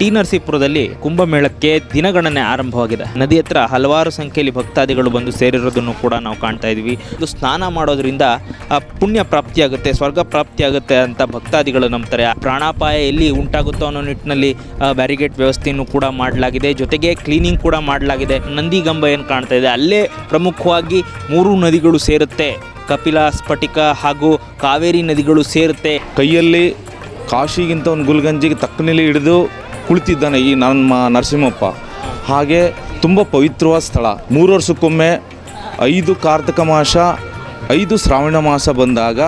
T ನರಸೀಪುರದಲ್ಲಿ ಕುಂಭಮೇಳಕ್ಕೆ ದಿನಗಣನೆ ಆರಂಭವಾಗಿದೆ. ನದಿ ಹತ್ರ ಹಲವಾರು ಸಂಖ್ಯೆಯಲ್ಲಿ ಭಕ್ತಾದಿಗಳು ಬಂದು ಸೇರಿರೋದನ್ನು ಕೂಡ ನಾವು ಕಾಣ್ತಾ ಇದ್ವಿ ಇದು ಸ್ನಾನ ಮಾಡೋದ್ರಿಂದ ಪುಣ್ಯ ಪ್ರಾಪ್ತಿಯಾಗುತ್ತೆ, ಸ್ವರ್ಗ ಪ್ರಾಪ್ತಿಯಾಗುತ್ತೆ ಅಂತ ಭಕ್ತಾದಿಗಳು ನಂಬ್ತಾರೆ. ಪ್ರಾಣಾಪಾಯ ಎಲ್ಲಿ ಉಂಟಾಗುತ್ತೋ ಅನ್ನೋ ನಿಟ್ಟಿನಲ್ಲಿ ಬ್ಯಾರಿಗೇಟ್ ವ್ಯವಸ್ಥೆಯನ್ನು ಕೂಡ ಮಾಡಲಾಗಿದೆ. ಜೊತೆಗೆ ಕ್ಲೀನಿಂಗ್ ಕೂಡ ಮಾಡಲಾಗಿದೆ. ನಂದಿಗಂಬ ಏನು ಕಾಣ್ತಾ ಇದೆ? ಅಲ್ಲೇ ಪ್ರಮುಖವಾಗಿ ಮೂರು ನದಿಗಳು ಸೇರುತ್ತೆ. ಕಪಿಲ, ಸ್ಫಟಿಕ ಹಾಗೂ ಕಾವೇರಿ ನದಿಗಳು ಸೇರುತ್ತೆ. ಕೈಯಲ್ಲಿ ಕಾಶಿಗಿಂತ ಒಂದು ಗುಲ್ಗಂಜಿಗೆ ತಕ್ಕನಲ್ಲಿ ಹಿಡಿದು ಕುಳಿತಿದ್ದಾನೆ ಈ ನಮ್ಮ ನರಸಿಂಹಪ್ಪ. ಹಾಗೆ ತುಂಬ ಪವಿತ್ರವಾದ ಸ್ಥಳ. ಮೂರು ವರ್ಷಕ್ಕೊಮ್ಮೆ ಐದು ಕಾರ್ತಿಕ ಮಾಸ, ಐದು ಶ್ರಾವಣ ಮಾಸ ಬಂದಾಗ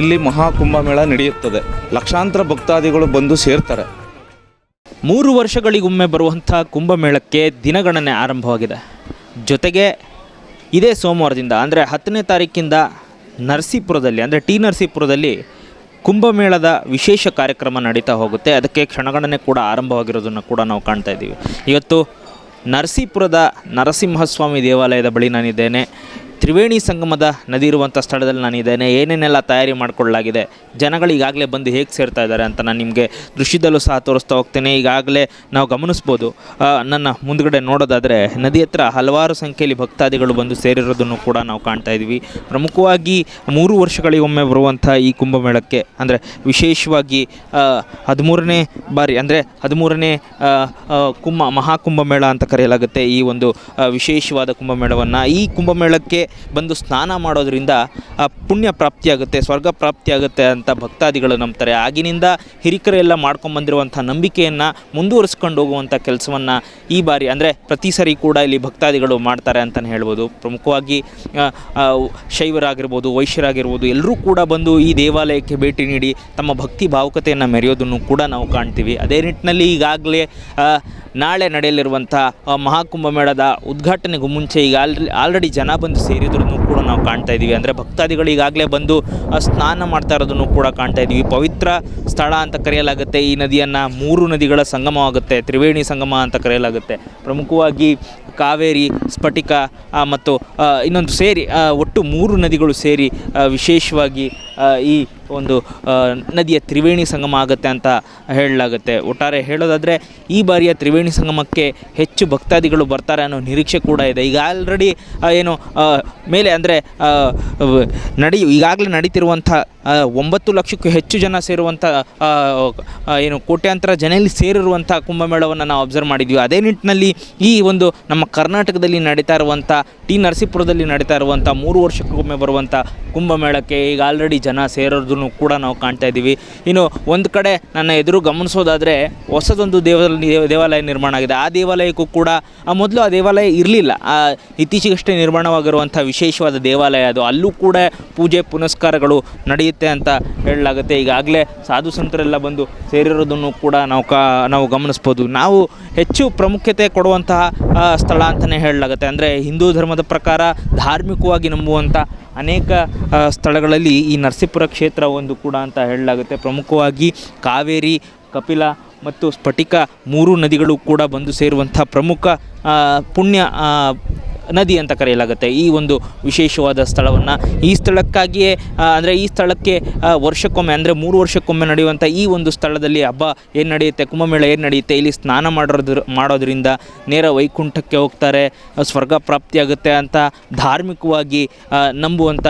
ಇಲ್ಲಿ ಮಹಾಕುಂಭಮೇಳ ನಡೆಯುತ್ತದೆ. ಲಕ್ಷಾಂತರ ಭಕ್ತಾದಿಗಳು ಬಂದು ಸೇರ್ತಾರೆ. ಮೂರು ವರ್ಷಗಳಿಗೊಮ್ಮೆ ಬರುವಂಥ ಕುಂಭಮೇಳಕ್ಕೆ ದಿನಗಣನೆ ಆರಂಭವಾಗಿದೆ. ಜೊತೆಗೆ ಇದೇ ಸೋಮವಾರದಿಂದ, ಅಂದರೆ ಹತ್ತನೇ ತಾರೀಕಿಂದ ನರಸೀಪುರದಲ್ಲಿ, ಅಂದರೆ ಟಿ ನರಸೀಪುರದಲ್ಲಿ ಕುಂಭಮೇಳದ ವಿಶೇಷ ಕಾರ್ಯಕ್ರಮ ನಡೀತಾ ಹೋಗುತ್ತೆ. ಅದಕ್ಕೆ ಕ್ಷಣಗಣನೆ ಕೂಡ ಆರಂಭವಾಗಿರೋದನ್ನು ಕೂಡ ನಾವು ಕಾಣ್ತಾ ಇದ್ದೀವಿ. ಇವತ್ತು ನರಸೀಪುರದ ನರಸಿಂಹಸ್ವಾಮಿ ದೇವಾಲಯದ ಬಳಿ ನಾನಿದ್ದೇನೆ. ತ್ರಿವೇಣಿ ಸಂಗಮದ ನದಿ ಇರುವಂಥ ಸ್ಥಳದಲ್ಲಿ ನಾನಿದ್ದೇನೆ ಏನೇನೆಲ್ಲ ತಯಾರಿ ಮಾಡಿಕೊಳ್ಳಲಾಗಿದೆ? ಜನಗಳು ಈಗಾಗಲೇ ಬಂದು ಹೇಗೆ ಸೇರ್ತಾ ಇದ್ದಾರೆ ಅಂತ ನಾನು ನಿಮಗೆ ದೃಶ್ಯದಲ್ಲೂ ಸಹ ತೋರಿಸ್ತಾ ಹೋಗ್ತೇನೆ. ಈಗಾಗಲೇ ನಾವು ಗಮನಿಸ್ಬೋದು. ನನ್ನ ಮುಂದ್ಗಡೆ ನೋಡೋದಾದರೆ ನದಿ ಹತ್ರ ಹಲವಾರು ಸಂಖ್ಯೆಯಲ್ಲಿ ಭಕ್ತಾದಿಗಳು ಬಂದು ಸೇರಿರೋದನ್ನು ಕೂಡ ನಾವು ಕಾಣ್ತಾ ಇದ್ದೀವಿ. ಪ್ರಮುಖವಾಗಿ ಮೂರು ವರ್ಷಗಳಿಗೊಮ್ಮೆ ಬರುವಂಥ ಈ ಕುಂಭಮೇಳಕ್ಕೆ, ಅಂದರೆ ವಿಶೇಷವಾಗಿ ಹದಿಮೂರನೇ ಬಾರಿ, ಅಂದರೆ ಹದಿಮೂರನೇ ಕುಂಭ ಮಹಾಕುಂಭಮೇಳ ಅಂತ ಕರೆಯಲಾಗುತ್ತೆ ಈ ಒಂದು ವಿಶೇಷವಾದ ಕುಂಭಮೇಳವನ್ನು. ಈ ಕುಂಭಮೇಳಕ್ಕೆ ಬಂದು ಸ್ನಾನ ಮಾಡೋದರಿಂದ ಪುಣ್ಯ ಪ್ರಾಪ್ತಿಯಾಗುತ್ತೆ, ಸ್ವರ್ಗ ಪ್ರಾಪ್ತಿಯಾಗುತ್ತೆ ಅಂತ ಭಕ್ತಾದಿಗಳು ನಂಬ್ತಾರೆ. ಆಗಿನಿಂದ ಹಿರಿಕರೆಲ್ಲ ಮಾಡ್ಕೊಂಬಂದಿರುವಂಥ ನಂಬಿಕೆಯನ್ನು ಮುಂದುವರಿಸ್ಕೊಂಡು ಹೋಗುವಂಥ ಕೆಲಸವನ್ನು ಈ ಬಾರಿ, ಅಂದರೆ ಪ್ರತಿ ಸರಿ ಕೂಡ ಇಲ್ಲಿ ಭಕ್ತಾದಿಗಳು ಮಾಡ್ತಾರೆ ಅಂತಲೇ ಹೇಳ್ಬೋದು. ಪ್ರಮುಖವಾಗಿ ಶೈವರಾಗಿರ್ಬೋದು, ವೈಶ್ಯರಾಗಿರ್ಬೋದು, ಎಲ್ಲರೂ ಕೂಡ ಬಂದು ಈ ದೇವಾಲಯಕ್ಕೆ ಭೇಟಿ ನೀಡಿ ತಮ್ಮ ಭಕ್ತಿ ಭಾವುಕತೆಯನ್ನು ಮೆರೆಯೋದನ್ನು ಕೂಡ ನಾವು ಕಾಣ್ತೀವಿ. ಅದೇ ನಿಟ್ಟಿನಲ್ಲಿ ಈಗಾಗಲೇ ನಾಳೆ ನಡೆಯಲಿರುವಂಥ ಮಹಾಕುಂಭ ಮಹಾಕುಂಭಮೇಳದ ಉದ್ಘಾಟನೆಗೂ ಮುಂಚೆ ಈಗ ಆಲ್ರೆಡಿ ಆಲ್ರೆಡಿ ಜನ ಬಂದು ಸೇರಿದ್ರೂ ಕೂಡ ನಾವು ಕಾಣ್ತಾ ಇದ್ದೀವಿ ಅಂದರೆ ಭಕ್ತಾದಿಗಳು ಈಗಾಗಲೇ ಬಂದು ಸ್ನಾನ ಮಾಡ್ತಾ ಇರೋದನ್ನು ಕೂಡ ಕಾಣ್ತಾ ಇದ್ದೀವಿ ಪವಿತ್ರ ಸ್ಥಳ ಅಂತ ಕರೆಯಲಾಗುತ್ತೆ. ಈ ನದಿಯನ್ನು ಮೂರು ನದಿಗಳ ಸಂಗಮವಾಗುತ್ತೆ. ತ್ರಿವೇಣಿ ಸಂಗಮ ಅಂತ ಕರೆಯಲಾಗುತ್ತೆ. ಪ್ರಮುಖವಾಗಿ ಕಾವೇರಿ, ಸ್ಫಟಿಕ ಮತ್ತು ಇನ್ನೊಂದು ಸೇರಿ ಒಟ್ಟು ಮೂರು ನದಿಗಳು ಸೇರಿ ವಿಶೇಷವಾಗಿ ಈ ಒಂದು ನದಿಯ ತ್ರಿವೇಣಿ ಸಂಗಮ ಆಗುತ್ತೆ ಅಂತ ಹೇಳಲಾಗುತ್ತೆ. ಒಟ್ಟಾರೆ ಹೇಳೋದಾದರೆ, ಈ ಬಾರಿಯ ತ್ರಿವೇಣಿ ಸಂಗಮಕ್ಕೆ ಹೆಚ್ಚು ಭಕ್ತಾದಿಗಳು ಬರ್ತಾರೆ ಅನ್ನೋ ನಿರೀಕ್ಷೆ ಕೂಡ ಇದೆ. ಈಗ ಆಲ್ರೆಡಿ ಏನು ಮೇಲೆ ಅಂದರೆ ನಡೆಯು ಈಗಾಗಲೇ ನಡೀತಿರುವಂಥ ಒಂಬತ್ತು ಲಕ್ಷಕ್ಕೂ ಹೆಚ್ಚು ಜನ ಸೇರುವಂಥ ಆ, ಆ, ಏನು ಕೋಟ್ಯಾಂತರ ಜನರಲ್ಲಿ ಸೇರಿರುವಂಥ ಕುಂಭಮೇಳವನ್ನು ನಾವು ಅಬ್ಸರ್ವ್ ಮಾಡಿದ್ವಿ. ಅದೇ ನಿಟ್ಟಿನಲ್ಲಿ ಈ ಒಂದು ನಮ್ಮ ಕರ್ನಾಟಕದಲ್ಲಿ ನಡೀತಾ ಇರುವಂಥ ಟಿ ನರಸೀಪುರದಲ್ಲಿ ನಡೀತಾ ಇರುವಂಥ ಮೂರು ವರ್ಷಕ್ಕೊಮ್ಮೆ ಬರುವಂಥ ಕುಂಭಮೇಳಕ್ಕೆ ಈಗ ಆಲ್ರೆಡಿ ಜನ ಸೇರೋದನ್ನು ಕೂಡ ನಾವು ಕಾಣ್ತಾ ಇದ್ದೀವಿ. ಇನ್ನು ಒಂದು ಕಡೆ ನನ್ನ ಎದುರು ಗಮನಿಸೋದಾದರೆ ಹೊಸದೊಂದು ದೇವ ದೇವಾಲಯ ನಿರ್ಮಾಣ ಆಗಿದೆ. ಆ ದೇವಾಲಯಕ್ಕೂ ಕೂಡ ಮೊದಲು ಆ ದೇವಾಲಯ ಇರಲಿಲ್ಲ. ಇತ್ತೀಚೆಗಷ್ಟೇ ನಿರ್ಮಾಣವಾಗಿರುವಂಥ ವಿಶೇಷವಾದ ದೇವಾಲಯ ಅದು. ಅಲ್ಲೂ ಕೂಡ ಪೂಜೆ ಪುನಸ್ಕಾರಗಳು ನಡೆಯುತ್ತೆ ಅಂತ ಹೇಳಲಾಗುತ್ತೆ. ಈಗಾಗಲೇ ಸಾಧು ಸಂತರೆಲ್ಲ ಬಂದು ಸೇರಿರೋದನ್ನು ಕೂಡ ನಾವು ಕಾ, ನಾವು ಗಮನಿಸ್ಬೋದು. ನಾವು ಹೆಚ್ಚು ಪ್ರಾಮುಖ್ಯತೆ ಕೊಡುವಂತಹ ಸ್ಥಳ ಅಂತಲೇ ಹೇಳಲಾಗುತ್ತೆ. ಅಂದರೆ ಹಿಂದೂ ಧರ್ಮದ ಪ್ರಕಾರ ಧಾರ್ಮಿಕವಾಗಿ ನಂಬುವಂಥ ಅನೇಕ ಸ್ಥಳಗಳಲ್ಲಿ ಈ ನರಸೀಪುರ ಕ್ಷೇತ್ರ ಒಂದು ಕೂಡ ಅಂತ ಹೇಳಲಾಗುತ್ತೆ. ಪ್ರಮುಖವಾಗಿ ಕಾವೇರಿ, ಕಪಿಲ ಮತ್ತು ಸ್ಫಟಿಕ ಮೂರು ನದಿಗಳು ಕೂಡ ಬಂದು ಸೇರುವಂಥ ಪ್ರಮುಖ ಪುಣ್ಯ ನದಿ ಅಂತ ಕರೆಯಲಾಗುತ್ತೆ. ಈ ಒಂದು ವಿಶೇಷವಾದ ಸ್ಥಳವನ್ನು ಈ ಸ್ಥಳಕ್ಕಾಗಿಯೇ ಅಂದರೆ ಈ ಸ್ಥಳಕ್ಕೆ ವರ್ಷಕ್ಕೊಮ್ಮೆ, ಅಂದರೆ ಮೂರು ವರ್ಷಕ್ಕೊಮ್ಮೆ ನಡೆಯುವಂಥ ಈ ಒಂದು ಸ್ಥಳದಲ್ಲಿ ಹಬ್ಬ ಏನು ನಡೆಯುತ್ತೆ, ಕುಂಭಮೇಳ ಏನು ನಡೆಯುತ್ತೆ, ಇಲ್ಲಿ ಸ್ನಾನ ಮಾಡೋದ್ರ, ಮಾಡೋದ್ರಿಂದ ನೇರ ವೈಕುಂಠಕ್ಕೆ ಹೋಗ್ತಾರೆ ಸ್ವರ್ಗ ಪ್ರಾಪ್ತಿಯಾಗುತ್ತೆ ಅಂತ ಧಾರ್ಮಿಕವಾಗಿ ನಂಬುವಂಥ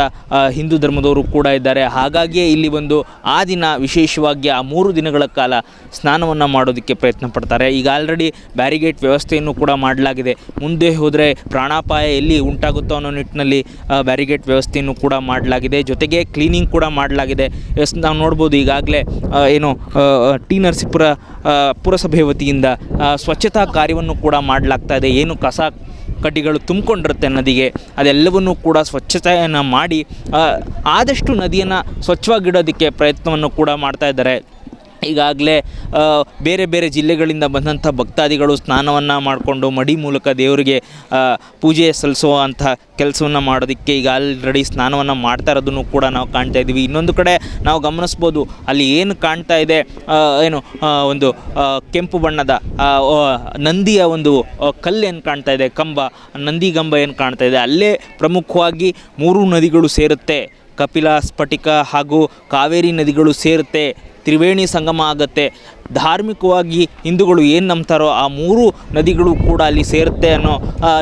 ಹಿಂದೂ ಧರ್ಮದವರು ಕೂಡ ಇದ್ದಾರೆ. ಹಾಗಾಗಿಯೇ ಇಲ್ಲಿ ಒಂದು ಆ ದಿನ ವಿಶೇಷವಾಗಿ ಆ ಮೂರು ದಿನಗಳ ಕಾಲ ಸ್ನಾನವನ್ನು ಮಾಡೋದಕ್ಕೆ ಪ್ರಯತ್ನ ಪಡ್ತಾರೆ. ಈಗ ಆಲ್ರೆಡಿ ಬ್ಯಾರಿಗೇಟ್ ವ್ಯವಸ್ಥೆಯನ್ನು ಕೂಡ ಮಾಡಲಾಗಿದೆ. ಮುಂದೆ ಹೋದರೆ ಪ್ರಾಣಾಪಾಯ ಎಲ್ಲಿ ಉಂಟಾಗುತ್ತೋ ಅನ್ನೋ ನಿಟ್ಟಿನಲ್ಲಿ ಬ್ಯಾರಿಗೇಟ್ ವ್ಯವಸ್ಥೆಯನ್ನು ಕೂಡ ಮಾಡಲಾಗಿದೆ. ಜೊತೆಗೆ ಕ್ಲೀನಿಂಗ್ ಕೂಡ ಮಾಡಲಾಗಿದೆ. ಎಸ್, ನಾವು ನೋಡ್ಬೋದು ಈಗಾಗಲೇ ಏನು ಟಿ ನರಸೀಪುರ ಪುರಸಭೆ ವತಿಯಿಂದ ಸ್ವಚ್ಛತಾ ಕಾರ್ಯವನ್ನು ಕೂಡ ಮಾಡಲಾಗ್ತಾ ಇದೆ. ಏನು ಕಸ ಕಡ್ಡಿಗಳು ತುಂಬಿಕೊಂಡಿರುತ್ತೆ ನದಿಗೆ, ಅದೆಲ್ಲವನ್ನೂ ಕೂಡ ಸ್ವಚ್ಛತೆಯನ್ನು ಮಾಡಿ ಆದಷ್ಟು ನದಿಯನ್ನು ಸ್ವಚ್ಛವಾಗಿಡೋದಕ್ಕೆ ಪ್ರಯತ್ನವನ್ನು ಕೂಡ ಮಾಡ್ತಾ ಇದ್ದಾರೆ. ಈಗಾಗಲೇ ಬೇರೆ ಬೇರೆ ಜಿಲ್ಲೆಗಳಿಂದ ಬಂದಂಥ ಭಕ್ತಾದಿಗಳು ಸ್ನಾನವನ್ನು ಮಾಡಿಕೊಂಡು ಮಡಿ ಮೂಲಕ ದೇವರಿಗೆ ಪೂಜೆ ಸಲ್ಲಿಸುವಂಥ ಕೆಲಸವನ್ನು ಮಾಡೋದಕ್ಕೆ ಈಗ ಆಲ್ರೆಡಿ ಸ್ನಾನವನ್ನು ಮಾಡ್ತಾ ಇರೋದನ್ನು ಕೂಡ ನಾವು ಕಾಣ್ತಾ ಇದ್ದೀವಿ. ಇನ್ನೊಂದು ಕಡೆ ನಾವು ಗಮನಿಸ್ಬೋದು, ಅಲ್ಲಿ ಏನು ಕಾಣ್ತಾ ಇದೆ ಏನು ಒಂದು ಕೆಂಪು ಬಣ್ಣದ ನಂದಿಯ ಒಂದು ಕಲ್ಲು ಏನು ಕಾಣ್ತಾ ಇದೆ, ಕಂಬ ನಂದಿಗಂಬ ಏನು ಕಾಣ್ತಾ ಇದೆ, ಅಲ್ಲೇ ಪ್ರಮುಖವಾಗಿ ಮೂರು ನದಿಗಳು ಸೇರುತ್ತೆ. ಕಪಿಲ ಸ್ಫಟಿಕ ಹಾಗೂ ಕಾವೇರಿ ನದಿಗಳು ಸೇರುತ್ತೆ. ತ್ರಿವೇಣಿ ಸಂಗಮ ಆಗುತ್ತೆ. ಧಾರ್ಮಿಕವಾಗಿ ಹಿಂದೂಗಳು ಏನು ನಂಬ್ತಾರೋ ಆ ಮೂರು ನದಿಗಳು ಕೂಡ ಅಲ್ಲಿ ಸೇರುತ್ತೆ ಅನ್ನೋ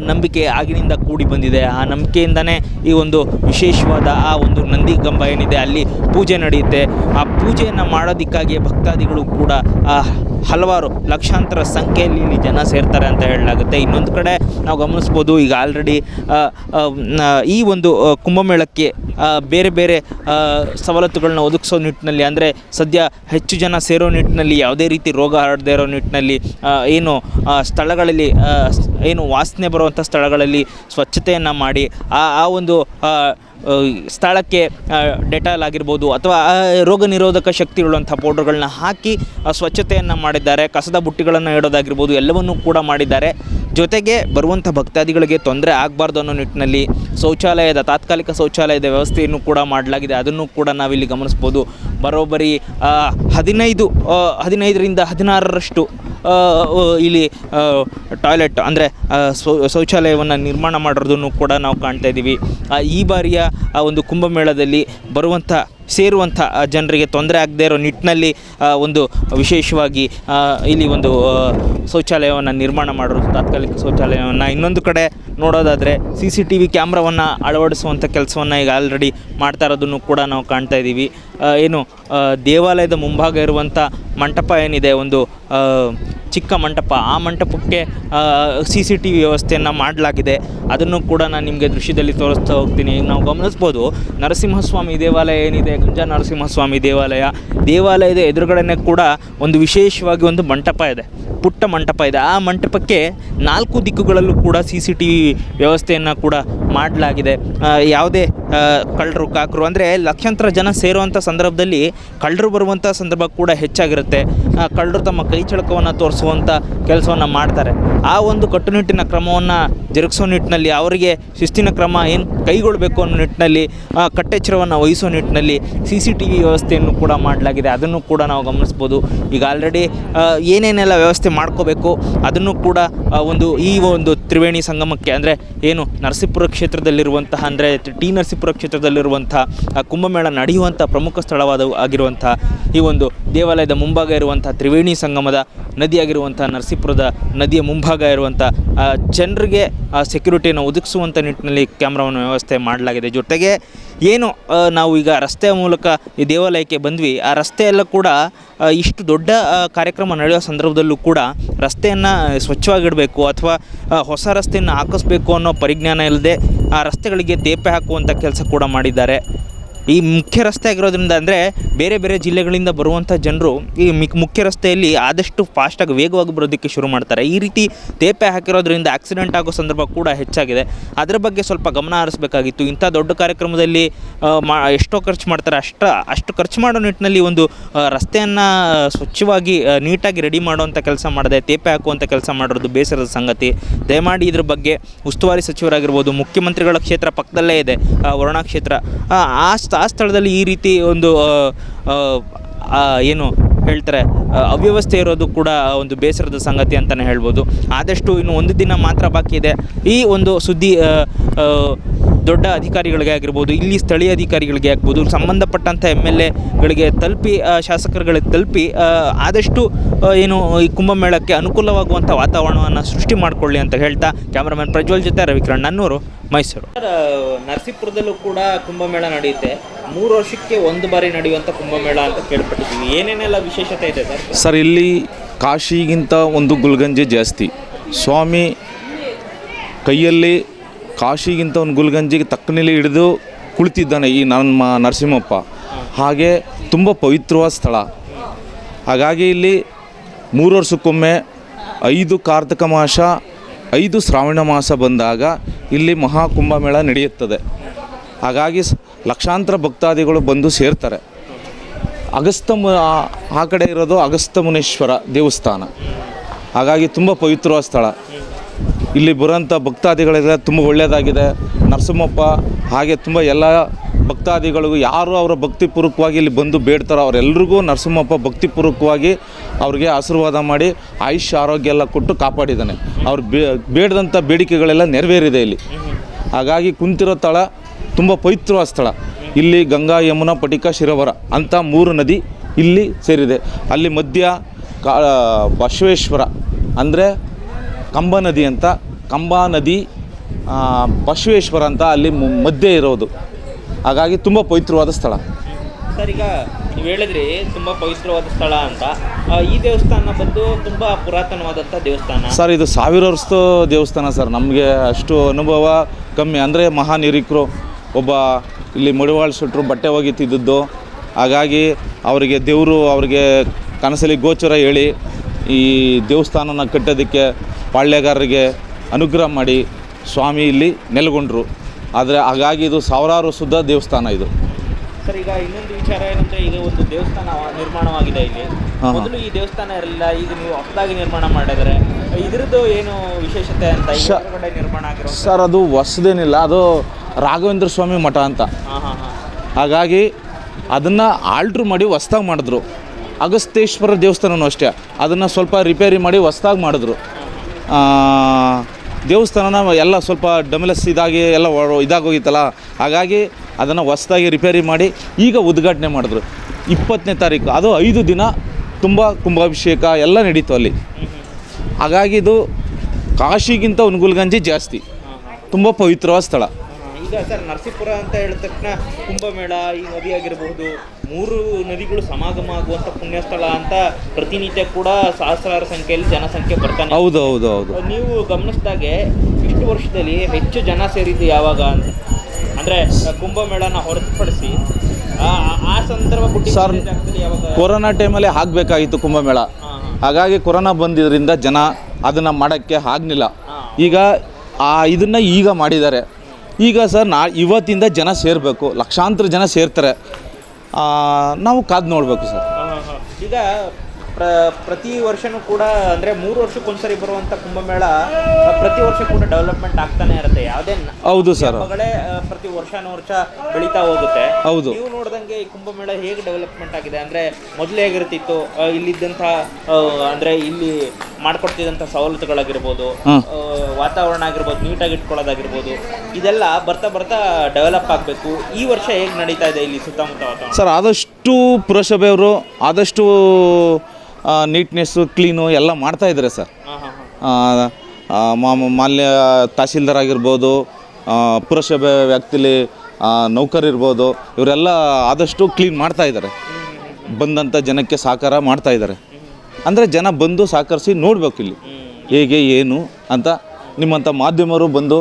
ನಂಬಿಕೆ ಆಗಿನಿಂದ ಕೂಡಿ ಬಂದಿದೆ. ಆ ನಂಬಿಕೆಯಿಂದನೇ ಈ ಒಂದು ವಿಶೇಷವಾದ ಆ ಒಂದು ನಂದಿ ಗಂಬ ಏನಿದೆ ಅಲ್ಲಿ ಪೂಜೆ ನಡೆಯುತ್ತೆ. ಆ ಪೂಜೆಯನ್ನು ಮಾಡೋದಕ್ಕಾಗಿ ಭಕ್ತಾದಿಗಳು ಕೂಡ ಆ, ಹಲವಾರು ಲಕ್ಷಾಂತರ ಸಂಖ್ಯೆಯಲ್ಲಿ ಇಲ್ಲಿ ಜನ ಸೇರ್ತಾರೆ ಅಂತ ಹೇಳಲಾಗುತ್ತೆ. ಇನ್ನೊಂದು ಕಡೆ ನಾವು ಗಮನಿಸ್ಬೋದು, ಈಗ ಆಲ್ರೆಡಿ ಈ ಒಂದು ಕುಂಭಮೇಳಕ್ಕೆ ಬೇರೆ ಬೇರೆ ಸವಲತ್ತುಗಳನ್ನ ಒದಗಿಸೋ ನಿಟ್ಟಿನಲ್ಲಿ, ಅಂದರೆ ಸದ್ಯ ಹೆಚ್ಚು ಜನ ಸೇರೋ ನಿಟ್ಟಿನಲ್ಲಿ, ಯಾವುದೇ ರೀತಿ ರೋಗ ಹರಡದೇ ಇರೋ ನಿಟ್ಟಿನಲ್ಲಿ ಏನು ಸ್ಥಳಗಳಲ್ಲಿ ಏನು ವಾಸನೆ ಬರುವಂಥ ಸ್ಥಳಗಳಲ್ಲಿ ಸ್ವಚ್ಛತೆಯನ್ನು ಮಾಡಿ, ಆ ಆ ಒಂದು ಸ್ಥಳಕ್ಕೆ ಡೆಟಾಲ್ ಆಗಿರ್ಬೋದು ಅಥವಾ ರೋಗ ನಿರೋಧಕ ಶಕ್ತಿ ಇರುವಂಥ ಪೌಡರ್ಗಳನ್ನ ಹಾಕಿ ಸ್ವಚ್ಛತೆಯನ್ನು ಮಾಡಿದ್ದಾರೆ, ಕಸದ ಬುಟ್ಟಿಗಳನ್ನು ಇಡೋದಾಗಿರ್ಬೋದು, ಎಲ್ಲವನ್ನೂ ಕೂಡ ಮಾಡಿದ್ದಾರೆ. ಜೊತೆಗೆ ಬರುವಂಥ ಭಕ್ತಾದಿಗಳಿಗೆ ತೊಂದರೆ ಆಗಬಾರ್ದು ಅನ್ನೋ ನಿಟ್ಟಿನಲ್ಲಿ ಶೌಚಾಲಯದ, ತಾತ್ಕಾಲಿಕ ಶೌಚಾಲಯದ ವ್ಯವಸ್ಥೆಯನ್ನು ಕೂಡ ಮಾಡಲಾಗಿದೆ. ಅದನ್ನು ಕೂಡ ನಾವಿಲ್ಲಿ ಗಮನಿಸ್ಬೋದು. ಬರೋಬ್ಬರಿ ಹದಿನೈದು ಹದಿನೈದರಿಂದ ಹದಿನಾರರಷ್ಟು ಇಲ್ಲಿ ಟಾಯ್ಲೆಟ್, ಅಂದರೆ ಶೌಚಾಲಯವನ್ನು ನಿರ್ಮಾಣ ಮಾಡಿರೋದನ್ನು ಕೂಡ ನಾವು ಕಾಣ್ತಾ ಇದ್ದೀವಿ ಈ ಬಾರಿಯ, ಆ, ಒಂದು ಕುಂಭಮೇಳದಲ್ಲಿ ಬರುವಂಥ, ಸೇರುವಂಥ ಜನರಿಗೆ ತೊಂದರೆ ಆಗದೇ ಇರೋ ನಿಟ್ಟಿನಲ್ಲಿ ಒಂದು ವಿಶೇಷವಾಗಿ ಇಲ್ಲಿ ಒಂದು ಶೌಚಾಲಯವನ್ನು ನಿರ್ಮಾಣ ಮಾಡಿರೋದು ತಾತ್ಕಾಲಿಕ ಶೌಚಾಲಯವನ್ನು. ಇನ್ನೊಂದು ಕಡೆ ನೋಡೋದಾದರೆ, ಸಿ ಸಿ ಟಿ ವಿ ಕ್ಯಾಮ್ರಾವನ್ನು ಅಳವಡಿಸುವಂಥ ಕೆಲಸವನ್ನು ಈಗ ಆಲ್ರೆಡಿ ಮಾಡ್ತಾ ಇರೋದನ್ನು ಕೂಡ ನಾವು ಕಾಣ್ತಾ ಇದ್ದೀವಿ. ಏನು ದೇವಾಲಯದ ಮುಂಭಾಗ ಇರುವಂಥ ಮಂಟಪ ಏನಿದೆ, ಒಂದು ಚಿಕ್ಕ ಮಂಟಪ. ಆ ಮಂಟಪಕ್ಕೆ ಸಿ ಸಿ ಟಿ ವಿ ವ್ಯವಸ್ಥೆಯನ್ನು ಮಾಡಲಾಗಿದೆ. ಅದನ್ನು ಕೂಡ ನಾನು ನಿಮಗೆ ದೃಶ್ಯದಲ್ಲಿ ತೋರಿಸ್ತಾ ಹೋಗ್ತೀನಿ. ನಾವು ಗಮನಿಸ್ಬೋದು, ನರಸಿಂಹಸ್ವಾಮಿ ದೇವಾಲಯ ಏನಿದೆ? ಗಂಜಾ ನರಸಿಂಹಸ್ವಾಮಿ ದೇವಾಲಯ. ದೇವಾಲಯದ ಎದುರುಗಡೆನೆ ಕೂಡ ಒಂದು ವಿಶೇಷವಾಗಿ ಒಂದು ಮಂಟಪ ಇದೆ. ಪುಟ್ಟ ಮಂಟಪ ಇದೆ. ಆ ಮಂಟಪಕ್ಕೆ ನಾಲ್ಕು ದಿಕ್ಕುಗಳಲ್ಲೂ ಕೂಡ ಸಿ ಸಿ ಟಿ ವಿ ವ್ಯವಸ್ಥೆಯನ್ನು ಕೂಡ ಮಾಡಲಾಗಿದೆ. ಯಾವುದೇ ಕಳ್ಳರು, ಕಾಕರು, ಅಂದರೆ ಲಕ್ಷಾಂತರ ಜನ ಸೇರುವಂಥ ಸಂದರ್ಭದಲ್ಲಿ ಕಳ್ಳರು ಬರುವಂಥ ಸಂದರ್ಭ ಕೂಡ ಹೆಚ್ಚಾಗಿರುತ್ತೆ. ಕಳ್ಳರು ತಮ್ಮ ಕೈ ಚಳಕವನ್ನು ತೋರಿಸುವಂಥ ಕೆಲಸವನ್ನು ಮಾಡ್ತಾರೆ. ಆ ಒಂದು ಕಟ್ಟುನಿಟ್ಟಿನ ಕ್ರಮವನ್ನು ಜರುಗಿಸೋ ನಿಟ್ಟಿನಲ್ಲಿ, ಅವರಿಗೆ ಶಿಸ್ತಿನ ಕ್ರಮ ಏನು ಕೈಗೊಳ್ಳಬೇಕು ಅನ್ನೋ ನಿಟ್ಟಿನಲ್ಲಿ ಕಟ್ಟೆಚ್ಚರವನ್ನು ವಹಿಸೋ ನಿಟ್ಟಿನಲ್ಲಿ ಸಿ ಸಿ ಟಿ ವಿ ವ್ಯವಸ್ಥೆಯನ್ನು ಕೂಡ ಮಾಡಲಾಗಿದೆ. ಅದನ್ನು ಕೂಡ ನಾವು ಗಮನಿಸ್ಬೋದು. ಈಗ ಆಲ್ರೆಡಿ ಏನೇನೆಲ್ಲ ವ್ಯವಸ್ಥೆ ಮಾಡ್ಕೋಬೇಕು. ಅದನ್ನು ಕೂಡ ಆ, ಒಂದು ಈ ಒಂದು ತ್ರಿವೇಣಿ ಸಂಗಮಕ್ಕೆ ಅಂದರೆ ಏನು ನರಸೀಪುರ ಕ್ಷೇತ್ರದಲ್ಲಿರುವಂತಹ ಅಂದರೆ ಟಿ ನರಸೀಪುರ ಕ್ಷೇತ್ರದಲ್ಲಿರುವಂಥ ಆ, ಕುಂಭಮೇಳ ನಡೆಯುವಂಥ ಪ್ರಮುಖ ಸ್ಥಳವಾದ ಆಗಿರುವಂಥ ಈ ಒಂದು ದೇವಾಲಯದ ಮುಂಭಾಗ ಇರುವಂಥ ತ್ರಿವೇಣಿ ಸಂಗಮದ ನದಿಯಾಗಿರುವಂಥ ನರಸೀಪುರದ ನದಿಯ ಮುಂಭಾಗ ಇರುವಂಥ ಆ, ಜನರಿಗೆ ಸೆಕ್ಯೂರಿಟಿಯನ್ನು ಒದಗಿಸುವಂಥ ನಿಟ್ಟಿನಲ್ಲಿ ಕ್ಯಾಮ್ರಾವನ್ನು ವ್ಯವಸ್ಥೆ ಮಾಡಲಾಗಿದೆ. ಜೊತೆಗೆ ಏನು ನಾವು ಈಗ ರಸ್ತೆಯ ಮೂಲಕ ಈ ದೇವಾಲಯಕ್ಕೆ ಬಂದ್ವಿ. ಆ ರಸ್ತೆ ಎಲ್ಲ ಕೂಡ ಇಷ್ಟು ದೊಡ್ಡ ಕಾರ್ಯಕ್ರಮ ನಡೆಯೋ ಸಂದರ್ಭದಲ್ಲೂ ಕೂಡ ರಸ್ತೆಯನ್ನು ಸ್ವಚ್ಛವಾಗಿಡಬೇಕು ಅಥವಾ ಹೊಸ ರಸ್ತೆಯನ್ನು ಹಾಕಿಸ್ಬೇಕು ಅನ್ನೋ ಪರಿಜ್ಞಾನ ಇಲ್ಲದೆ ಆ ರಸ್ತೆಗಳಿಗೆ ತೇಪೆ ಹಾಕುವಂಥ ಕೆಲಸ ಕೂಡ ಮಾಡಿದ್ದಾರೆ. ಈ ಮುಖ್ಯ ರಸ್ತೆ ಆಗಿರೋದ್ರಿಂದ ಅಂದರೆ ಬೇರೆ ಬೇರೆ ಜಿಲ್ಲೆಗಳಿಂದ ಬರುವಂಥ ಜನರು ಈ ಮಿಕ್ ಮುಖ್ಯ ರಸ್ತೆಯಲ್ಲಿ ಆದಷ್ಟು ಫಾಸ್ಟಾಗಿ ವೇಗವಾಗಿ ಬರೋದಕ್ಕೆ ಶುರು ಮಾಡ್ತಾರೆ. ಈ ರೀತಿ ತೇಪೆ ಹಾಕಿರೋದ್ರಿಂದ ಆಕ್ಸಿಡೆಂಟ್ ಆಗೋ ಸಂದರ್ಭ ಕೂಡ ಹೆಚ್ಚಾಗಿದೆ. ಅದರ ಬಗ್ಗೆ ಸ್ವಲ್ಪ ಗಮನ ಹರಿಸಬೇಕಾಗಿತ್ತು. ಇಂಥ ದೊಡ್ಡ ಕಾರ್ಯಕ್ರಮದಲ್ಲಿ ಮಾ ಎಷ್ಟೋ ಖರ್ಚು ಮಾಡ್ತಾರೆ. ಅಷ್ಟ ಅಷ್ಟು ಖರ್ಚು ಮಾಡೋ ನಿಟ್ಟಿನಲ್ಲಿ ಒಂದು ರಸ್ತೆಯನ್ನು ಸ್ವಚ್ಛವಾಗಿ ನೀಟಾಗಿ ರೆಡಿ ಮಾಡುವಂಥ ಕೆಲಸ ಮಾಡಿದೆ ತೇಪೆ ಹಾಕುವಂಥ ಕೆಲಸ ಮಾಡಿರೋದು ಬೇಸರದ ಸಂಗತಿ. ದಯಮಾಡಿ ಇದ್ರ ಬಗ್ಗೆ ಉಸ್ತುವಾರಿ ಸಚಿವರಾಗಿರ್ಬೋದು ಮುಖ್ಯಮಂತ್ರಿಗಳ ಕ್ಷೇತ್ರ ಪಕ್ಕದಲ್ಲೇ ಇದೆ ವರುಣಾ ಕ್ಷೇತ್ರ. ಆ, ಆ ಸ್ಥಳದಲ್ಲಿ ಈ ರೀತಿ ಒಂದು ಏನು ಹೇಳ್ತಾರೆ ಅವ್ಯವಸ್ಥೆ ಇರೋದು ಕೂಡ ಒಂದು ಬೇಸರದ ಸಂಗತಿ ಅಂತಲೇ ಹೇಳ್ಬೋದು. ಆದಷ್ಟು ಇನ್ನು ಒಂದು ದಿನ ಮಾತ್ರ ಬಾಕಿ ಇದೆ. ಈ ಒಂದು ಸುದ್ದಿ ದೊಡ್ಡ ಅಧಿಕಾರಿಗಳಿಗೆ ಆಗಿರ್ಬೋದು ಇಲ್ಲಿ ಸ್ಥಳೀಯ ಅಧಿಕಾರಿಗಳಿಗೆ ಆಗ್ಬೋದು ಸಂಬಂಧಪಟ್ಟಂಥ ಎಂ ಎಲ್ ಎಗಳಿಗೆ ತಲುಪಿ ಆ, ಶಾಸಕರುಗಳಿಗೆ ತಲುಪಿ ಆದಷ್ಟು ಏನು ಈ ಕುಂಭಮೇಳಕ್ಕೆ ಅನುಕೂಲವಾಗುವಂಥ ವಾತಾವರಣವನ್ನು ಸೃಷ್ಟಿ ಮಾಡಿಕೊಳ್ಳಿ ಅಂತ ಹೇಳ್ತಾ ಕ್ಯಾಮ್ರಾಮನ್ ಪ್ರಜ್ವಲ್ ಜೊತೆ ರವಿಕಿರಣ್ ನನ್ನೂರು ಮೈಸೂರು. ನರಸೀಪುರದಲ್ಲೂ ಕೂಡ ಕುಂಭಮೇಳ ನಡೆಯುತ್ತೆ. ಮೂರು ವರ್ಷಕ್ಕೆ ಒಂದು ಬಾರಿ ನಡೆಯುವಂಥ ಕುಂಭಮೇಳ ಅಂತ ಕೇಳ್ಪಟ್ಟಿದ್ದೀವಿ. ಏನೇನೆಲ್ಲ ವಿಶೇಷತೆ ಇದೆ ಸರ್? ಸರ್ ಇಲ್ಲಿ ಕಾಶಿಗಿಂತ ಒಂದು ಗುಲ್ಗಂಜಿ ಜಾಸ್ತಿ. ಸ್ವಾಮಿ ಕೈಯಲ್ಲಿ ಕಾಶಿಗಿಂತ ಒಂದು ಗುಲ್ಗಂಜಿಗೆ ತಕ್ಕನಲ್ಲಿ ಹಿಡಿದು ಕುಳಿತಿದ್ದಾನೆ ಈ ನಮ್ಮ ನರಸಿಂಹಪ್ಪ. ಹಾಗೆ ತುಂಬ ಪವಿತ್ರವಾದ ಸ್ಥಳ. ಹಾಗಾಗಿ ಇಲ್ಲಿ ಮೂರು ವರ್ಷಕ್ಕೊಮ್ಮೆ ಐದು ಕಾರ್ತಿಕ ಮಾಸ, ಐದು ಶ್ರಾವಣ ಮಾಸ ಬಂದಾಗ ಇಲ್ಲಿ ಮಹಾಕುಂಭಮೇಳ ನಡೆಯುತ್ತದೆ. ಹಾಗಾಗಿ ಲಕ್ಷಾಂತರ ಭಕ್ತಾದಿಗಳು ಬಂದು ಸೇರ್ತಾರೆ. ಅಗಸ್ತ ಮು ಆ ಕಡೆ ಇರೋದು ಅಗಸ್ತ ಮುನೇಶ್ವರ ದೇವಸ್ಥಾನ. ಹಾಗಾಗಿ ತುಂಬ ಪವಿತ್ರವಾದ ಸ್ಥಳ. ಇಲ್ಲಿ ಬರೋಂಥ ಭಕ್ತಾದಿಗಳೆಲ್ಲ ತುಂಬ ಒಳ್ಳೆಯದಾಗಿದೆ. ನರಸಿಂಹಪ್ಪ ಹಾಗೆ ತುಂಬ ಎಲ್ಲ ಭಕ್ತಾದಿಗಳಿಗೂ ಯಾರು ಅವರ ಭಕ್ತಿಪೂರ್ವಕವಾಗಿ ಇಲ್ಲಿ ಬಂದು ಬೇಡ್ತಾರೋ ಅವರೆಲ್ರಿಗೂ ನರಸಿಂಹಪ್ಪ ಭಕ್ತಿಪೂರ್ವಕವಾಗಿ ಅವ್ರಿಗೆ ಆಶೀರ್ವಾದ ಮಾಡಿ ಆಯುಷ್ಯ ಆರೋಗ್ಯ ಎಲ್ಲ ಕೊಟ್ಟು ಕಾಪಾಡಿದ್ದಾನೆ. ಅವ್ರು ಬೇ, ಬೇಡದಂಥ ಬೇಡಿಕೆಗಳೆಲ್ಲ ನೆರವೇರಿದೆ ಇಲ್ಲಿ. ಹಾಗಾಗಿ ಕುಂತಿರೋ ಸ್ಥಳ ತುಂಬ ಪವಿತ್ರವಾದ ಸ್ಥಳ. ಇಲ್ಲಿ ಗಂಗಾ, ಯಮುನಾ, ಪಟಿಕ, ಶಿರವರ ಅಂತ ಮೂರು ನದಿ ಇಲ್ಲಿ ಸೇರಿದೆ. ಅಲ್ಲಿ ಮಧ್ಯ ಕಾ ಬಸವೇಶ್ವರ ಅಂದರೆ ಕಂಬ ನದಿ ಅಂತ ಕಂಬ ನದಿ ಬಸವೇಶ್ವರ ಅಂತ ಅಲ್ಲಿ ಮಧ್ಯೆ ಇರೋದು. ಹಾಗಾಗಿ ತುಂಬ ಪವಿತ್ರವಾದ ಸ್ಥಳ. ಸರ್ ಈಗ ನೀವು ಹೇಳಿದ್ರಿ ತುಂಬ ಪವಿತ್ರವಾದ ಸ್ಥಳ ಅಂತ. ಈ ದೇವಸ್ಥಾನ ಬಂದು ತುಂಬ ಪುರಾತನವಾದಂಥ ದೇವಸ್ಥಾನ. ಸರ್ ಇದು ಸಾವಿರ ವರ್ಷದ ದೇವಸ್ಥಾನ ಸರ್. ನಮಗೆ ಅಷ್ಟು ಅನುಭವ ಕಮ್ಮಿ. ಅಂದರೆ ಮಹಾನ್ ಹಿರಿಕರು ಒಬ್ಬ ಇಲ್ಲಿ ಮಡಿವಾಳ ಶೆಟ್ಟರು ಬಟ್ಟೆ ಒಗಿತಿದ್ದದ್ದು ಹಾಗಾಗಿ ಅವರಿಗೆ ದೇವರು ಅವರಿಗೆ ಕನಸಲ್ಲಿ ಗೋಚರ ಹೇಳಿ ಈ ದೇವಸ್ಥಾನನ ಕಟ್ಟೋದಕ್ಕೆ ಪಾಳ್ಯಗಾರರಿಗೆ ಅನುಗ್ರಹ ಮಾಡಿ ಸ್ವಾಮಿ ಇಲ್ಲಿ ನೆಲೆಗೊಂಡ್ರು. ಆದರೆ ಹಾಗಾಗಿ ಇದು ಸಾವಿರಾರು ಸುದ್ದ ದೇವಸ್ಥಾನ ಇದು. ಸರ್ ಈಗ ಇನ್ನೊಂದು ವಿಚಾರ ಏನಂದರೆ ಈಗ ಒಂದು ದೇವಸ್ಥಾನ ನಿರ್ಮಾಣವಾಗಿದೆ ಇಲ್ಲಿ. ಮೊದಲು ಈ ದೇವಸ್ಥಾನ ಇರಲಿಲ್ಲ ಈಗ ನೀವು ಹೊಸದಾಗಿ ನಿರ್ಮಾಣ ಮಾಡಿದರೆ ಇದ್ರದ್ದು ಏನು ವಿಶೇಷತೆ ಅಂತ ನಿರ್ಮಾಣ ಆಗಿರೋ ಸರ್ ಅದು ಹೊಸದೇನಿಲ್ಲ ಅದು ರಾಘವೇಂದ್ರ ಸ್ವಾಮಿ ಮಠ ಅಂತ. ಹಾಗಾಗಿ ಅದನ್ನು ಆಲ್ಟ್ರ್ ಮಾಡಿ ಹೊಸ್ದಾಗಿ ಮಾಡಿದ್ರು. ಅಗಸ್ತೇಶ್ವರ ದೇವಸ್ಥಾನವೂ ಅಷ್ಟೇ. ಅದನ್ನು ಸ್ವಲ್ಪ ರಿಪೇರಿ ಮಾಡಿ ಹೊಸ್ದಾಗಿ ಮಾಡಿದ್ರು. ದೇವಸ್ಥಾನನ ಎಲ್ಲ ಸ್ವಲ್ಪ ಡಮಲಸ್ ಇದಾಗಿ ಎಲ್ಲ ಇದಾಗೋಗಿತ್ತಲ್ಲ? ಹಾಗಾಗಿ ಅದನ್ನು ಹೊಸ್ದಾಗಿ ರಿಪೇರಿ ಮಾಡಿ ಈಗ ಉದ್ಘಾಟನೆ ಮಾಡಿದ್ರು. ಇಪ್ಪತ್ತನೇ ತಾರೀಕು, ಅದು ಐದು ದಿನ ತುಂಬ ಕುಂಭಾಭಿಷೇಕ ಎಲ್ಲ ನಡೀತು ಅಲ್ಲಿ. ಹಾಗಾಗಿ ಇದು ಕಾಶಿಗಿಂತ ಉನ್ಗುಲ್ಗಂಜಿ ಜಾಸ್ತಿ. ತುಂಬ ಪವಿತ್ರವಾದ ಸ್ಥಳ. ಈಗ ಸರ್ ನರಸೀಪುರ ಅಂತ ಹೇಳಿದ ತಕ್ಷಣ ಕುಂಭಮೇಳ ಈ ನದಿ ಆಗಿರಬಹುದು ಮೂರು ನದಿಗಳು ಸಮಾಗಮ ಆಗುವಂಥ ಪುಣ್ಯಸ್ಥಳ ಅಂತ ಪ್ರತಿನಿತ್ಯ ಕೂಡ ಸಹಸ್ರಾರು ಸಂಖ್ಯೆಯಲ್ಲಿ ಜನಸಂಖ್ಯೆ ಬರ್ತಾನೆ. ಹೌದು ಹೌದು ಹೌದು. ನೀವು ಗಮನಿಸಿದಾಗೆ ಇಷ್ಟು ವರ್ಷದಲ್ಲಿ ಹೆಚ್ಚು ಜನ ಸೇರಿದ್ದು ಯಾವಾಗ ಅಂತ? ಅಂದರೆ ಕುಂಭಮೇಳನ ಹೊರತುಪಡಿಸಿ ಆ ಸಂದರ್ಭ ಸರ್, ಕೊರೋನಾ ಟೈಮಲ್ಲಿ ಆಗಬೇಕಾಗಿತ್ತು ಕುಂಭಮೇಳ. ಹಾಗಾಗಿ ಕೊರೋನಾ ಬಂದಿದ್ದರಿಂದ ಜನ ಅದನ್ನು ಮಾಡೋಕ್ಕೆ ಆಗಲಿಲ್ಲ. ಈಗ ಆ ಇದನ್ನು ಈಗ ಮಾಡಿದ್ದಾರೆ. ಈಗ ಸರ್ ನಾ ಇವತ್ತಿಂದ ಜನ ಸೇರಬೇಕು ಲಕ್ಷಾಂತರ ಜನ ಸೇರ್ತಾರೆ ನಾವು ಕಾದು ನೋಡಬೇಕು ಸರ್. ಈಗ ಪ್ರ ಪ್ರತಿ ವರ್ಷನೂ ಕೂಡ ಅಂದರೆ ಮೂರು ವರ್ಷಕ್ಕೊಂದ್ಸರಿ ಬರುವಂಥ ಕುಂಭಮೇಳ ಪ್ರತಿ ವರ್ಷ ಕೂಡ ಡೆವಲಪ್ಮೆಂಟ್ ಆಗ್ತಾನೆ ಇರುತ್ತೆ. ಯಾವುದೇ ಹೌದು ಸರ್. ಮಗಳೇ ಪ್ರತಿ ವರ್ಷಾನು ವರ್ಷ ಬೆಳೀತಾ ಹೋಗುತ್ತೆ. ಹೌದು. ನೀವು ನೋಡ್ದಂಗೆ ಈ ಕುಂಭಮೇಳ ಹೇಗೆ ಡೆವಲಪ್ಮೆಂಟ್ ಆಗಿದೆ? ಅಂದ್ರೆ ಮೊದಲು ಹೇಗಿರ್ತಿತ್ತು? ಇಲ್ಲಿದ್ದಂಥ ಅಂದರೆ ಇಲ್ಲಿ ಮಾಡ್ಕೊಡ್ತಿದ್ದಂಥ ಸವಲತ್ತುಗಳಾಗಿರ್ಬೋದು ವಾತಾವರಣ ಆಗಿರ್ಬೋದು ನೀಟಾಗಿ ಇಟ್ಕೊಳ್ಳೋದಾಗಿರ್ಬೋದು ಇದೆಲ್ಲ ಬರ್ತಾ ಬರ್ತಾ ಡೆವಲಪ್ ಆಗಬೇಕು. ಈ ವರ್ಷ ಹೇಗೆ ನಡೀತಾ ಇದೆ ಇಲ್ಲಿ ಸುತ್ತಮುತ್ತ ಸರ್ ಆದಷ್ಟು ಪುರಸಭೆಯವರು ಆದಷ್ಟು ನೀಟ್ನೆಸ್ಸು ಕ್ಲೀನು ಎಲ್ಲ ಮಾಡ್ತಾ ಇದ್ದಾರೆ ಸರ್. ಮಾಲ್ಯ ತಹಸೀಲ್ದಾರ್ ಆಗಿರ್ಬೋದು ಪುರಸಭೆ ವ್ಯಾಪ್ತಿಲಿ ನೌಕರಿರ್ಬೋದು ಇವರೆಲ್ಲ ಆದಷ್ಟು ಕ್ಲೀನ್ ಮಾಡ್ತಾ ಇದ್ದಾರೆ. ಬಂದಂಥ ಜನಕ್ಕೆ ಸಹಕಾರ ಮಾಡ್ತಾ ಇದ್ದಾರೆ. ಅಂದರೆ ಜನ ಬಂದು ಸಹಕರಿಸಿ ನೋಡಬೇಕು ಇಲ್ಲಿ. ಹೇಗೆ ಏನು ಅಂತ ನಿಮ್ಮಂಥ ಮಾಧ್ಯಮರು ಬಂದು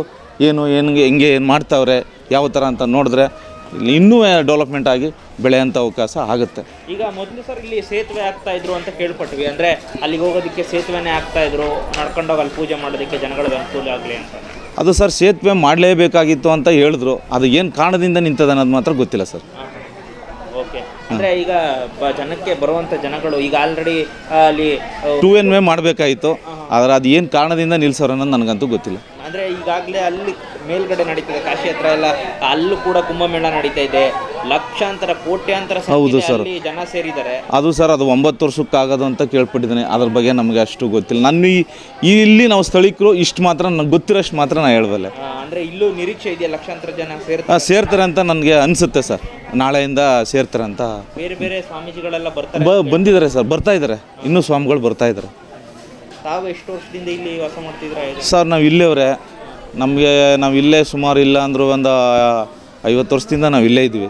ಏನು ಏನು ಹೆಂಗೆ ಏನು ಮಾಡ್ತಾವ್ರೆ ಯಾವ ಥರ ಅಂತ ನೋಡಿದ್ರೆ ಇಲ್ಲಿ ಇನ್ನೂ ಡೆವಲಪ್ಮೆಂಟ್ ಆಗಿ ಬೆಳೆಯೋಂಥ ಅವಕಾಶ ಆಗುತ್ತೆ. ಈಗ ಮೊದಲು ಸರ್ ಇಲ್ಲಿ ಸೇತುವೆ ಆಗ್ತಾ ಇದ್ರು ಅಂತ ಕೇಳ್ಪಟ್ವಿ. ಅಂದರೆ ಅಲ್ಲಿಗೆ ಹೋಗೋದಕ್ಕೆ ಸೇತುವೆನೇ ಆಗ್ತಾ ಇದ್ರು ನಡ್ಕೊಂಡೋಗಿ ಅಲ್ಲಿ ಪೂಜೆ ಮಾಡೋದಕ್ಕೆ ಜನಗಳಿಗೆ ಅನುಕೂಲ ಆಗಲಿ ಅಂತ. ಅದು ಸರ್ ಸೇತುವೆ ಮಾಡಲೇಬೇಕಾಗಿತ್ತು ಅಂತ ಹೇಳಿದ್ರು. ಅದು ಏನು ಕಾರಣದಿಂದ ನಿಂತದ ಅನ್ನೋದು ಮಾತ್ರ ಗೊತ್ತಿಲ್ಲ ಸರ್. ಓಕೆ ಅಂದರೆ ಈಗ ಬ- ಜನಕ್ಕೆ ಬರುವಂಥ ಜನಗಳು ಈಗ ಆಲ್ರೆಡಿ ಅಲ್ಲಿ ಟೂ ಎನ್ ವೇ ಮಾಡಬೇಕಾಗಿತ್ತು ಆದರೆ ಅದು ಏನು ಕಾರಣದಿಂದ ನಿಲ್ಲಿಸೋರು ಅನ್ನೋದು ನನಗಂತೂ ಗೊತ್ತಿಲ್ಲ. ಅಂದ್ರೆ ಈಗಾಗಲೇ ಅಲ್ಲಿ ಮೇಲ್ಗಡೆ ನಡೀತಿದೆ. ಕಾಶಿ ಹತ್ರ ಎಲ್ಲ ಅಲ್ಲೂ ಕೂಡ ಕುಂಭಮೇಳ ನಡೀತಾ ಇದೆ. ಲಕ್ಷಾಂತರ ಕೋಟ್ಯಾಂತರ ಹೌದು ಸರ್. ಜನ ಸೇರಿದ್ದಾರೆ. ಅದು ಸರ್ ಅದು ಒಂಬತ್ತು ವರ್ಷಕ್ಕಾಗೋದು ಅಂತ ಕೇಳ್ಪಟ್ಟಿದ್ದೀನಿ. ಅದ್ರ ಬಗ್ಗೆ ನಮಗೆ ಅಷ್ಟು ಗೊತ್ತಿಲ್ಲ. ನನ್ನ ಈ ಇಲ್ಲಿ ನಾವು ಸ್ಥಳೀಕರು ಇಷ್ಟು ಮಾತ್ರ ನನಗೆ ಗೊತ್ತಿರೋಷ್ಟು ಮಾತ್ರ ನಾನು ಹೇಳಬಲ್ಲೆ ಅಂದರೆ ಇಲ್ಲೂ ನಿರೀಕ್ಷೆ ಇದೆಯಾ? ಲಕ್ಷಾಂತರ ಜನ ಸೇರ್ತಾರೆ? ಸೇರ್ತಾರೆ ಅಂತ ನನಗೆ ಅನಿಸುತ್ತೆ ಸರ್. ನಾಳೆಯಿಂದ ಸೇರ್ತಾರೆ ಅಂತ. ಬೇರೆ ಬೇರೆ ಸ್ವಾಮೀಜಿಗಳೆಲ್ಲ ಬರ್ತಾರೆ ಬಂದಿದ್ದಾರೆ ಸರ್. ಬರ್ತಾ ಇದ್ದಾರೆ. ಇನ್ನೂ ಸ್ವಾಮಿಗಳು ಬರ್ತಾ ಇದ್ದಾರೆ. ತಾವು ಎಷ್ಟು ವರ್ಷದಿಂದ ಇಲ್ಲಿ ವಾಸ ಮಾಡ್ತಿದ್ರ ಸರ್ ನಾವು ಇಲ್ಲೇವ್ರೆ. ನಮಗೆ ನಾವು ಇಲ್ಲೇ ಸುಮಾರು ಇಲ್ಲ ಅಂದರೂ ಒಂದು ಐವತ್ತು ವರ್ಷದಿಂದ ನಾವು ಇಲ್ಲೇ ಇದ್ದೀವಿ.